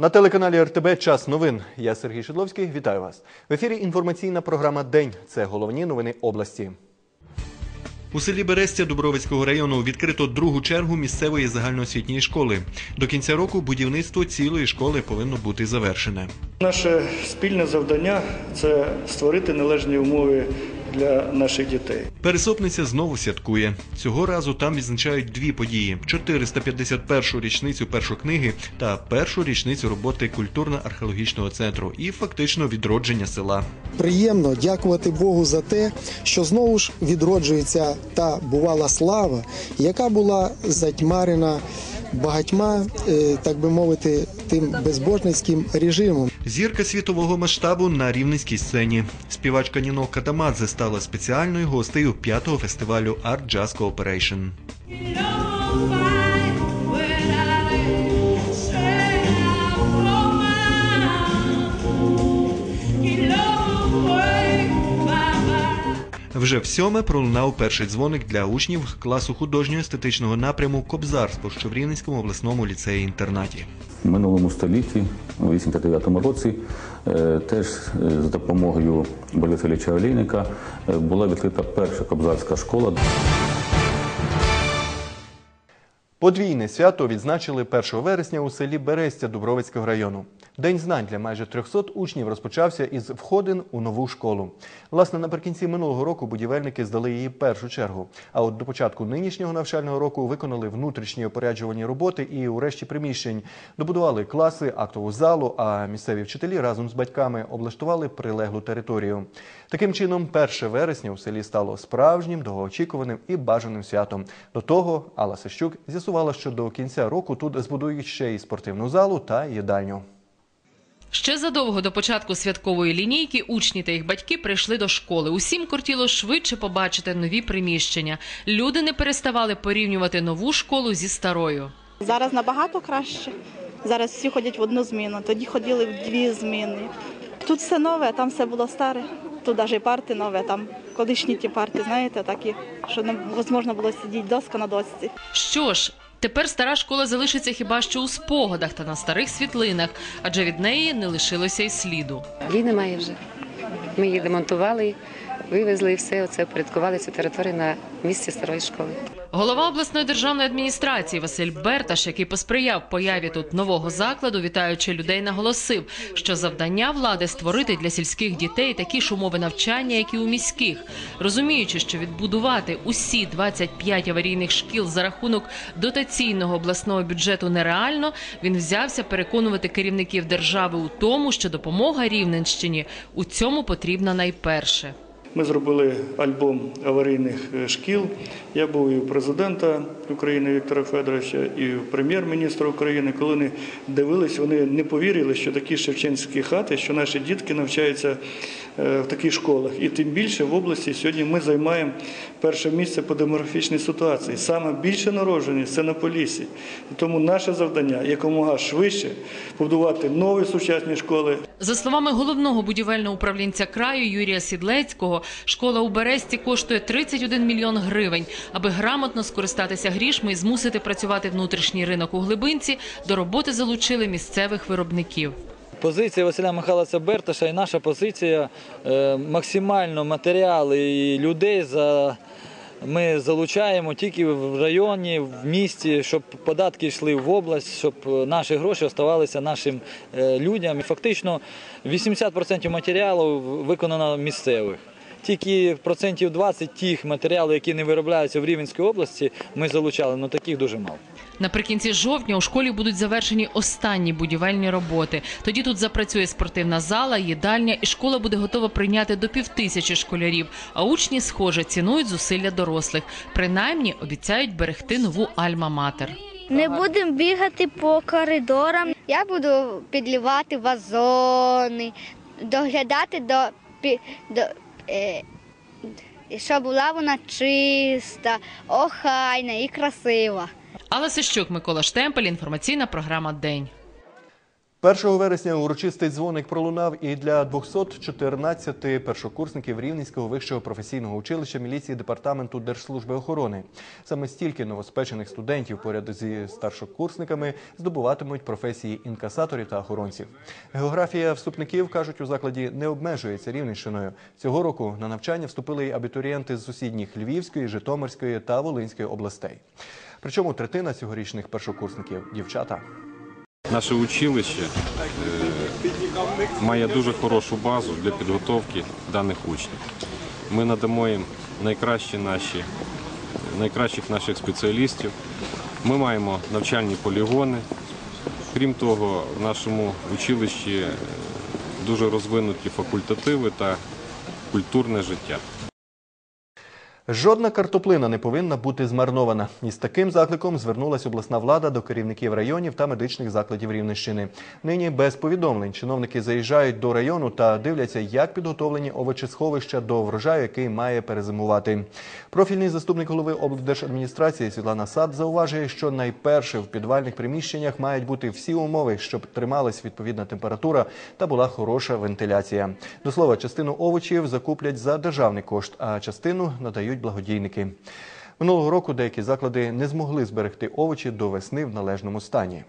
На телеканалі РТБ Час новин. Я Сергій Шедловський. Вітаю вас. В ефірі інформаційна програма День. Це головні новини області. У селі Берестя Дубровицького району відкрито другу чергу місцевої загальноосвітньої школи. До кінця року будівництво цілої школи повинно бути завершене. Наше спільне завдання це створити належні умови для наших дітей. Пересопниця знову святкує. Цього разу там відзначають дві події: 451-шу річницю першокниги та першу річницю роботи культурно-археологічного центру і фактично відродження села. Приємно дякувати Богу за те, що знову ж відроджується та бувала слава, яка була затьмарена багатьма, е, так би мовити, тим безбожницьким режимом. Зірка світового масштабу на рівненській сцені. Співачка Ніно Катамадзе стала спеціальною гостею п'ятого фестивалю Art Jazz Cooperation. Вже в сьоме пролунав перший дзвоник для учнів класу художньо-естетичного напряму Кобзарство, що в Рівненському обласному ліцеї-інтернаті. В минулому столітті, у 89-му році, е, теж е, з допомогою Бориса Ілліча Олійника е, була відкрита перша кобзарська школа. Подвійне свято відзначили 1 вересня у селі Берестя Дубровицького району. День знань для майже 300 учнів розпочався із входин у нову школу. Власне, наприкінці минулого року будівельники здали її першу чергу. А от до початку нинішнього навчального року виконали внутрішні опоряджувальні роботи і у решті приміщень добудували класи, актову залу. А місцеві вчителі разом з батьками облаштували прилеглу територію. Таким чином, 1 вересня у селі стало справжнім, довгоочікуваним і бажаним святом. До того Алла Сищук з'ясувала, що до кінця року тут збудують ще й спортивну залу та їдальню. Ще задовго до початку святкової лінійки учні та їх батьки прийшли до школи. Усім кортіло швидше побачити нові приміщення. Люди не переставали порівнювати нову школу зі старою. Зараз набагато краще. Зараз всі ходять в одну зміну, тоді ходили в дві зміни. Тут все нове, а там все було старе. Тут навіть парти нове, там колишні ті парти, знаєте, такі, що невозможно було сидіти доска на досці. Що ж, тепер стара школа залишиться хіба що у спогадах та на старих світлинах, адже від неї не лишилося й сліду. Її немає вже. Ми її демонтували, вивезли і все оце порядкували цю територію на місці старої школи. Голова обласної державної адміністрації Василь Берташ, який посприяв появі тут нового закладу, вітаючи людей, наголосив, що завдання влади створити для сільських дітей такі ж умови навчання, як і у міських, розуміючи, що відбудувати усі 25 аварійних шкіл за рахунок дотаційного обласного бюджету нереально. Він взявся переконувати керівників держави у тому, що допомога Рівненщині у цьому потрібна найперше. Ми зробили альбом аварійних е, шкіл. Я був і у президента України Віктора Федоровича, і у прем'єр-міністра України. Коли вони дивились, вони не повірили, що такі шевченські хати, що наші дітки навчаються в таких школах. І тим більше в області сьогодні ми займаємо перше місце по демографічній ситуації. Саме більше народженість це на Полісі. Тому наше завдання якомога швидше побудувати нові сучасні школи. За словами головного будівельного управлінця краю Юрія Сідлецького, школа у Бересті коштує 31 мільйон гривень. Аби грамотно скористатися грішми і змусити працювати внутрішній ринок у глибинці, до роботи залучили місцевих виробників. Позиція Василя Михайловича Берташа і наша позиція е, максимально матеріали і людей за. Ми залучаємо тільки в районі, в місті, щоб податки йшли в область, щоб наші гроші оставалися нашим е, людям. Фактично 80% матеріалу виконано місцевих. Тільки процентів 20 тих матеріалів, які не виробляються в Рівненській області, ми залучали, але таких дуже мало. Наприкінці жовтня у школі будуть завершені останні будівельні роботи. Тоді тут запрацює спортивна зала, їдальня, і школа буде готова прийняти до півтисячі школярів. А учні, схоже, цінують зусилля дорослих. Принаймні обіцяють берегти нову альма-матер. Не будемо бігати по коридорам. Я буду підлівати вазони, доглядати до, до щоб була вона чиста, охайна і красива. Алла Сищук, Микола Штемпель, інформаційна програма День. 1 вересня урочистий дзвоник пролунав і для 214 першокурсників Рівненського вищого професійного училища міліції департаменту Держслужби охорони. Саме стільки новоспечених студентів поряд зі старшокурсниками здобуватимуть професії інкасаторів та охоронців. Географія вступників кажуть у закладі не обмежується Рівненщиною. Цього року на навчання вступили й абітурієнти з сусідніх Львівської, Житомирської та Волинської областей. Причому третина цьогорічних першокурсників дівчата. Наше училище е, має дуже хорошу базу для підготовки даних учнів. Ми надамо їм найкращі наші, найкращих наших спеціалістів. Ми маємо навчальні полігони. Крім того, в нашому училищі дуже розвинуті факультативи та культурне життя. Жодна картоплина не повинна бути змарнована. Із таким закликом звернулася обласна влада до керівників районів та медичних закладів Рівненщини. Нині без повідомлень чиновники заїжджають до району та дивляться, як підготовлені овочесховища до врожаю, який має перезимувати. Профільний заступник голови облдержадміністрації Світлана Сад зауважує, що найперше в підвальних приміщеннях мають бути всі умови, щоб трималась відповідна температура та була хороша вентиляція. До слова, частину овочів закуплять за державний кошт, а частину надають благодійники. Минулого року деякі заклади не змогли зберегти овочі до весни в належному стані.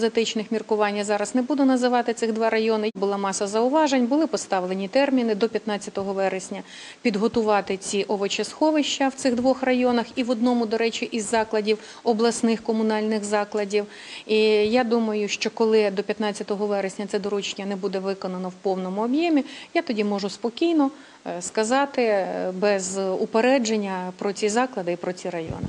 З етичних міркувань я зараз не буду називати цих два райони. Була маса зауважень, були поставлені терміни до 15 вересня підготувати ці овочесховища в цих двох районах і в одному, до речі, із закладів обласних комунальних закладів. І я думаю, що коли до 15 вересня це доручення не буде виконано в повному об'ємі, я тоді можу спокійно е, сказати е, без упередження про ці заклади і про ці райони.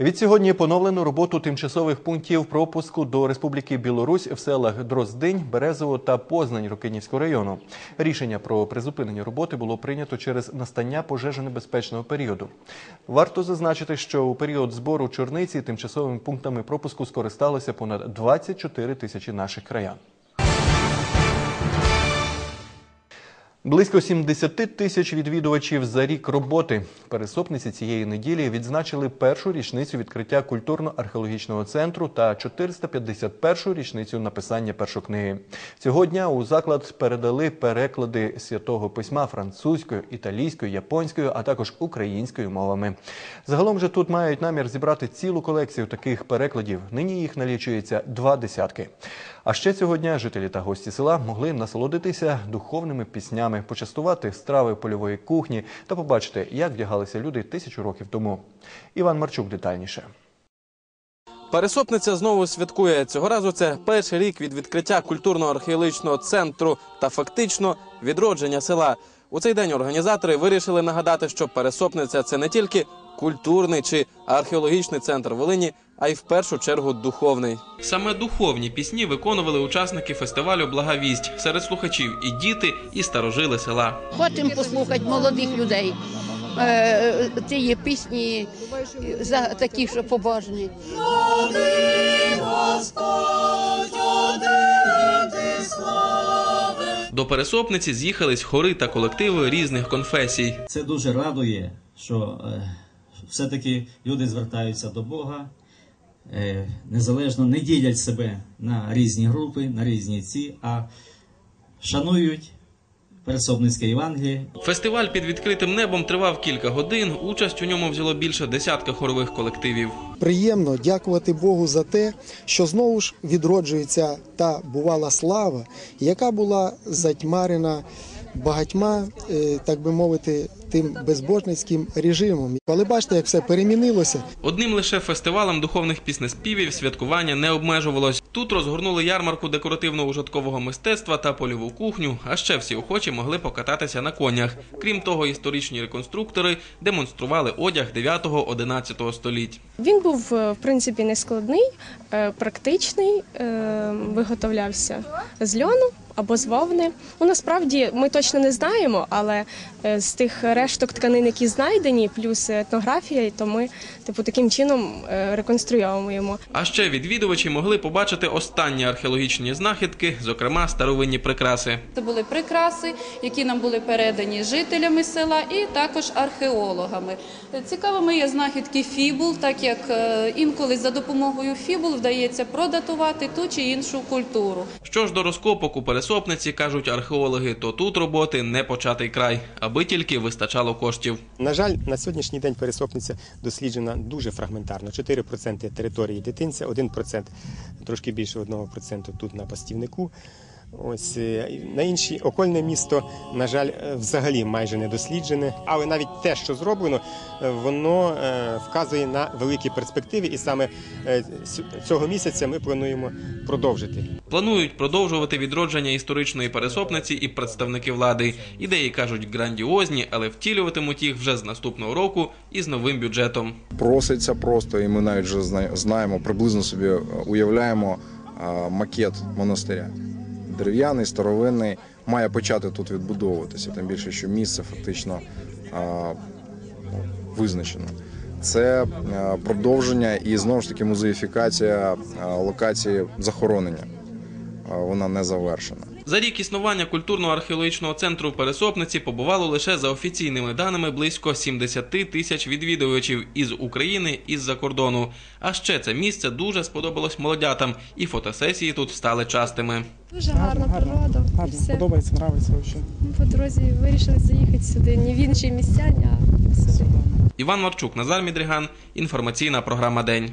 Відсьогодні поновлено роботу тимчасових пунктів пропуску до Республіки Білорусь в селах Дроздинь, Березово та Познань Рокинівського району. Рішення про призупинення роботи було прийнято через настання пожежонебезпечного періоду. Варто зазначити, що у період збору чорниці тимчасовими пунктами пропуску скористалося понад 24 тисячі наших краян. Близько 70 тисяч відвідувачів за рік роботи. Пересопниці цієї неділі відзначили першу річницю відкриття культурно-археологічного центру та 451-шу річницю написання першокниги. Цього дня у заклад передали переклади святого письма французькою, італійською, японською, а також українською мовами. Загалом же тут мають намір зібрати цілу колекцію таких перекладів. Нині їх налічується два десятки. А ще цього дня жителі та гості села могли насолодитися духовними піснями, почастувати страви польової кухні та побачити, як вдягалися люди тисячу років тому. Іван Марчук детальніше. Пересопниця знову святкує. Цього разу це перший рік від відкриття культурно-археологічного центру та фактично відродження села. У цей день організатори вирішили нагадати, що пересопниця це не тільки культурний чи археологічний центр Волині, а й в першу чергу духовний. Саме духовні пісні виконували учасники фестивалю Благовість серед слухачів і діти, і старожили села. Хочемо послухати молодих людей. Е, Ці пісні за такі, що побожні. До пересопниці з'їхались хори та колективи різних конфесій. Це дуже радує, що е, все-таки люди звертаються до Бога, е, незалежно не ділять себе на різні групи, на різні ці, а шанують Пересопницьке Євангеліє. Фестиваль під відкритим небом тривав кілька годин. Участь у ньому взяло більше десятка хорових колективів. Приємно дякувати Богу за те, що знову ж відроджується та бувала слава, яка була затьмарена багатьма, е, так би мовити, тим безбожницьким режимом. Але бачите, як все перемінилося. Одним лише фестивалем духовних піснеспівів святкування не обмежувалось. Тут розгорнули ярмарку декоративно-ужиткового мистецтва та польову кухню. А ще всі охочі могли покататися на конях. Крім того, історичні реконструктори демонстрували одяг 9-11 століть. Він був е, в принципі нескладний, е, практичний, виготовлявся з льону. Або з вовни. Ну насправді ми точно не знаємо, але е, з тих решток тканин, які знайдені, плюс етнографія, то ми типу таким чином е, реконструйовуємо. А ще відвідувачі могли побачити останні археологічні знахідки, зокрема старовинні прикраси. Це були прикраси, які нам були передані жителями села і також археологами. Цікавими є знахідки фібул, так як е, інколи за допомогою фібул вдається продатувати ту чи іншу культуру. Що ж до розкопок у пересопниці, кажуть археологи, то тут роботи не початий край, аби тільки вистачало коштів. На жаль, на сьогоднішній день пересопниця досліджена дуже фрагментарно. 4% території дитинця, 1%, трошки більше 1% тут на пастівнику. Ось е, на інші окольне місто, на жаль, е, взагалі майже не досліджене. Але навіть те, що зроблено, е, воно вказує на великі перспективи, і саме цього місяця ми плануємо продовжити. Планують продовжувати відродження історичної пересопниці і представники влади. Ідеї кажуть грандіозні, але втілюватимуть їх вже з наступного року і з новим бюджетом. проситься просто, і ми навіть вже зна- знаємо, приблизно собі уявляємо макет монастиря. Дерев'яний, старовинний, має почати тут відбудовуватися, тим більше, що місце фактично а, ну, визначено. Це продовження і знову ж таки музеїфікація локації захоронення. Вона не завершена. За рік існування культурно-археологічного центру в Пересопниці побувало лише за офіційними даними близько 70 тисяч відвідувачів із України і з-за кордону. А ще це місце дуже сподобалось молодятам, і фотосесії тут стали частими. Дуже гарна природа. і все. Подобається, нравиться взагалі. Ми по дорозі вирішили заїхати сюди. Не в інші місця, а сюди. Іван Марчук, Назар Мідріган. Інформаційна програма День.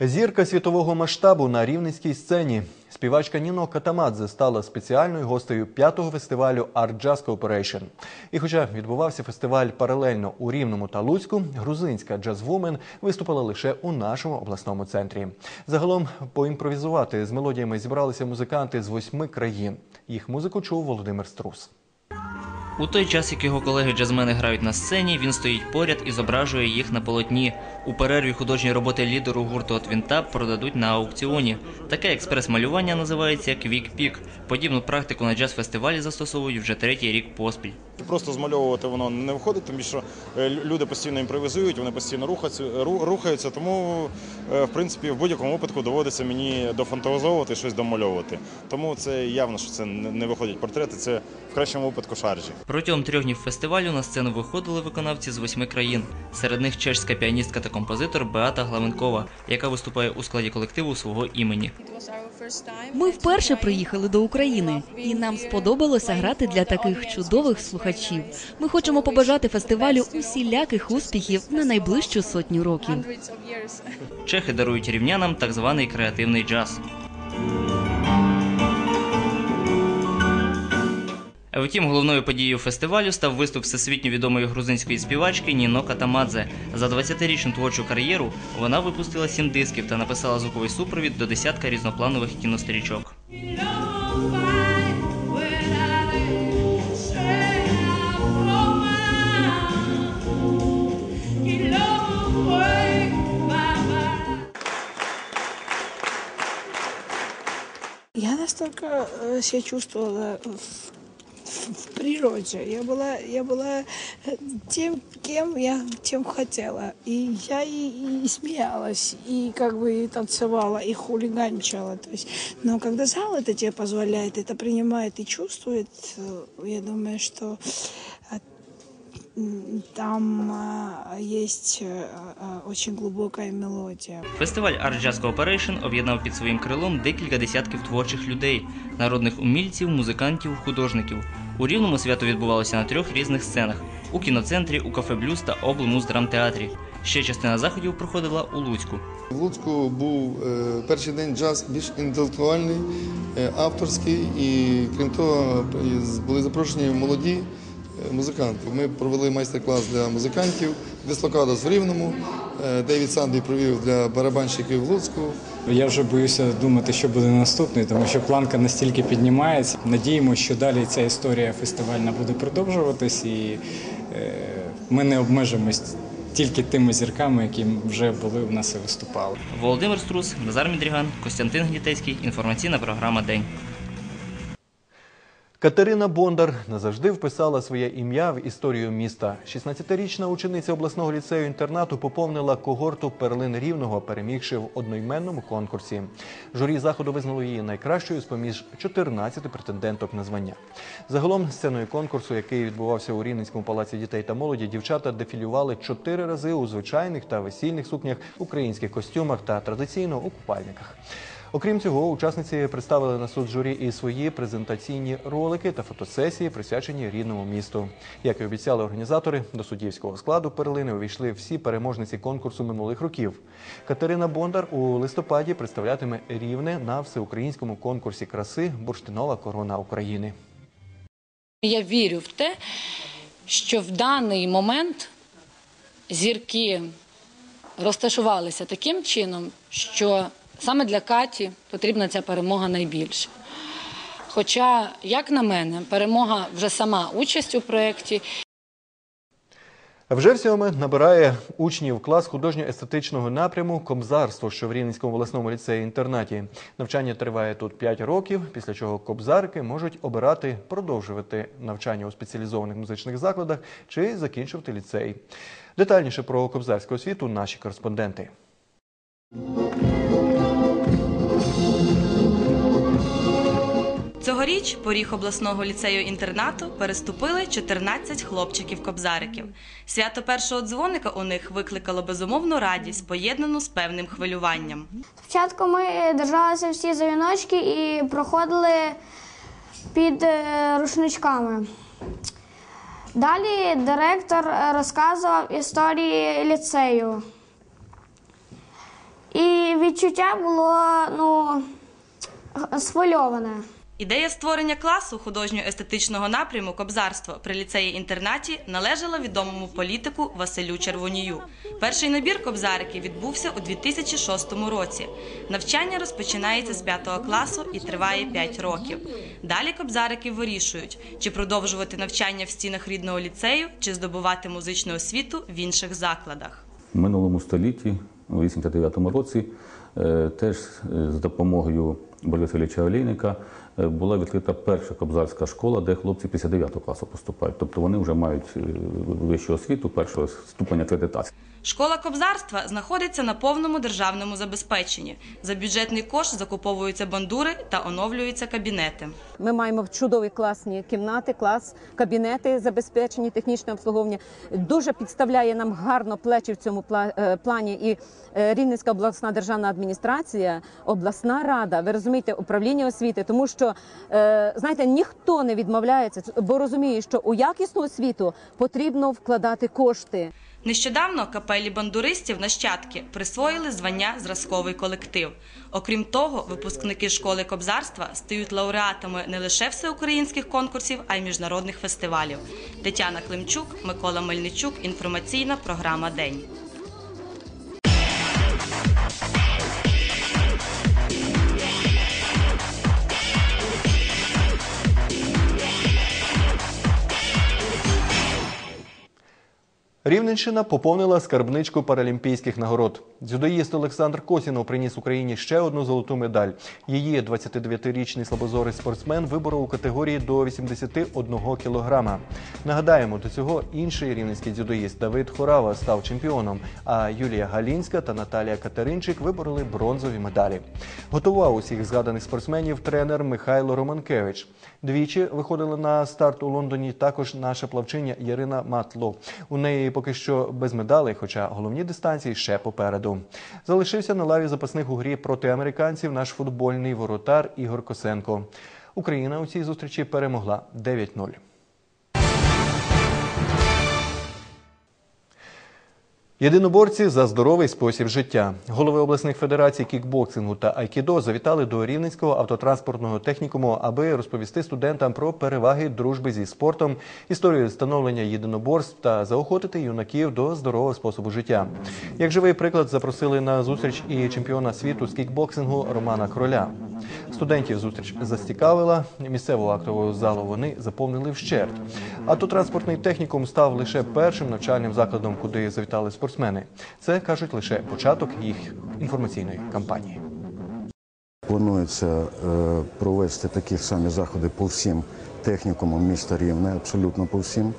Зірка світового масштабу на рівненській сцені. Співачка Ніно Катамадзе стала спеціальною гостею п'ятого фестивалю Art Jazz Cooperation. І хоча відбувався фестиваль паралельно у Рівному та Луцьку, грузинська джазвумен виступила лише у нашому обласному центрі. Загалом поімпровізувати з мелодіями зібралися музиканти з восьми країн. Їх музику чув Володимир Струс. У той час, як його колеги-джазмени грають на сцені, він стоїть поряд і зображує їх на полотні. У перерві художні роботи лідеру гурту от Вінтап продадуть на аукціоні. Таке експрес-малювання називається квік-пік. Подібну практику на джаз-фестивалі застосовують вже третій рік поспіль. Просто змальовувати воно не виходить, тому що е, люди постійно імпровізують, вони постійно рухаються. Тому, е, в принципі, в будь-якому випадку доводиться мені дофантазовувати щось домальовувати. Тому це явно, що це не виходять портрети, це в кращому випадку шаржі. Протягом трьох днів фестивалю на сцену виходили виконавці з восьми країн. Серед них чешська піаністка та композитор Беата Гламенкова, яка виступає у складі колективу свого імені. Ми вперше приїхали до України, і нам сподобалося грати для таких чудових слухачів. Ми хочемо побажати фестивалю усіляких успіхів на найближчу сотню років. Чехи дарують рівнянам так званий креативний джаз. Втім, головною подією фестивалю став виступ всесвітньо відомої грузинської співачки Ніно Катамадзе. За 20-річну творчу кар'єру вона випустила сім дисків та написала звуковий супровід до десятка різнопланових кінострічок. Я настолько э, себя чувствовала в природе. Я была, я была э, тем, кем я тем хотела. И я и, и смеялась, и как бы и танцевала, и хулиганчила. То есть, но когда зал это тебе позволяет, это принимает и чувствует, э, я думаю, что э, м, там а, есть э, а, очень глубокая мелодия. Фестиваль Art Jazz Cooperation об'єднав під своїм крилом декілька десятків творчих людей, народних умільців, музикантів, художників. У рівному свято відбувалося на трьох різних сценах: у кіноцентрі, у кафе Блюз та облмуз драмтеатрі. Ще частина заходів проходила у Луцьку. В Луцьку був е, перший день джаз більш інтелектуальний, е, авторський, і крім того, були запрошені молоді е, музиканти. Ми провели майстер-клас для музикантів, дислокадос в Рівному, е, Девід Санді провів для барабанщиків в Луцьку. Я вже боюся думати, що буде наступний, тому що планка настільки піднімається. Надіємося, що далі ця історія фестивальна буде продовжуватись, і е, ми не обмежимось тільки тими зірками, які вже були у нас і виступали. Володимир Струс, Назар Мідріган, Костянтин Гнітецький. Інформаційна програма День. Катерина Бондар назавжди вписала своє ім'я в історію міста. 16-річна учениця обласного ліцею інтернату поповнила когорту перлин рівного, перемігши в одноіменному конкурсі. Журі заходу визнало її найкращою з поміж 14 претенденток на звання. Загалом сценою конкурсу, який відбувався у Рівненському палаці дітей та молоді, дівчата дефілювали чотири рази у звичайних та весільних сукнях, українських костюмах та традиційно у купальниках. Окрім цього, учасниці представили на суд журі і свої презентаційні ролики та фотосесії, присвячені рідному місту. Як і обіцяли організатори, до суддівського складу перлини увійшли всі переможниці конкурсу минулих років. Катерина Бондар у листопаді представлятиме рівне на всеукраїнському конкурсі краси Бурштинова корона України. Я вірю в те, що в даний момент зірки розташувалися таким чином, що саме для Каті потрібна ця перемога найбільше. Хоча, як на мене, перемога вже сама участь у проєкті. Вже всьоме набирає учнів клас художньо-естетичного напряму Кобзарство, що в Рівненському обласному ліцеї-інтернаті. Навчання триває тут 5 років, після чого кобзарки можуть обирати продовжувати навчання у спеціалізованих музичних закладах чи закінчувати ліцей. Детальніше про кобзарську освіту наші кореспонденти. Цьогоріч поріг обласного ліцею-інтернату переступили 14 хлопчиків-кобзариків. Свято першого дзвоника у них викликало безумовну радість, поєднану з певним хвилюванням. Спочатку ми держалися всі за віночки і проходили під е, рушничками. Далі директор розказував історії ліцею. І відчуття було ну, схвильоване. Ідея створення класу художньо-естетичного напряму Кобзарство при ліцеї-інтернаті належала відомому політику Василю Червонію. Перший набір кобзариків відбувся у 2006 році. Навчання розпочинається з 5 класу і триває 5 років. Далі кобзарики вирішують, чи продовжувати навчання в стінах рідного ліцею, чи здобувати музичну освіту в інших закладах. В минулому столітті, у 89-му році, е, теж е, з допомогою Бориса Ілліча Олійника е, була відкрита перша кобзарська школа, де хлопці після 9 класу поступають. Тобто вони вже мають е, вищу освіту першого ступеня акредитації. Школа кобзарства знаходиться на повному державному забезпеченні. За бюджетний кошт закуповуються бандури та оновлюються кабінети. Ми маємо чудові класні кімнати, клас, кабінети забезпечені, технічне обслуговування. Дуже підставляє нам гарно плечі в цьому е, плані. І е, Рівненська обласна державна адміністрація, обласна рада, ви розумієте, управління освіти, тому що е, знаєте, ніхто не відмовляється, бо розуміє, що у якісну освіту потрібно вкладати кошти. Нещодавно капелі бандуристів нащадки присвоїли звання зразковий колектив. Окрім того, випускники школи кобзарства стають лауреатами не лише всеукраїнських конкурсів, а й міжнародних фестивалів. Тетяна Климчук, Микола Мельничук. Інформаційна програма День. Рівненщина поповнила скарбничку паралімпійських нагород. Дзюдоїст Олександр Косінов приніс Україні ще одну золоту медаль. Її 29-річний слабозорий спортсмен виборов у категорії до 81 кілограма. Нагадаємо, до цього інший рівненський дзюдоїст Давид Хорава став чемпіоном. А Юлія Галінська та Наталія Катеринчик вибороли бронзові медалі. Готував усіх згаданих спортсменів тренер Михайло Романкевич. Двічі виходила на старт у Лондоні також наша плавчиня Ярина Матло. У неї поки що без медалей, хоча головні дистанції ще попереду. Залишився на лаві запасних у грі проти американців наш футбольний воротар Ігор Косенко. Україна у цій зустрічі перемогла 9-0. Єдиноборці за здоровий спосіб життя. Голови обласних федерацій кікбоксингу та айкідо завітали до Рівненського автотранспортного технікуму, аби розповісти студентам про переваги дружби зі спортом, історію становлення єдиноборств та заохотити юнаків до здорового способу життя. Як живий приклад запросили на зустріч і чемпіона світу з кікбоксингу Романа Кроля. Студентів зустріч зацікавила. Місцеву актову залу вони заповнили вщерть. Автотранспортний технікум став лише першим навчальним закладом, куди завітали спортсмени. Це кажуть лише початок їх інформаційної кампанії. Планується е, провести такі самі заходи по всім технікумам міста Рівне, абсолютно по всім.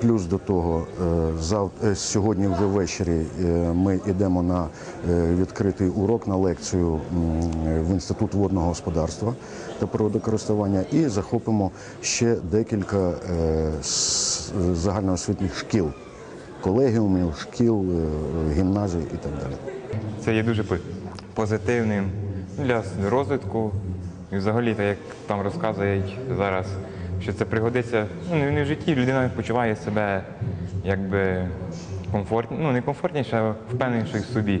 Плюс до того, е, зав- е, сьогодні вже ввечері ми йдемо на відкритий урок на лекцію в інститут водного господарства та природокористування і захопимо ще декілька загальноосвітніх шкіл, колегіумів, шкіл, е, гімназій і так далі. Це є дуже позитивним для розвитку. І взагалі, так як там розказують зараз, що це пригодиться ну, не в житті, людина почуває себе якби комфортні, ну не комфортніше, а впевненіше в собі.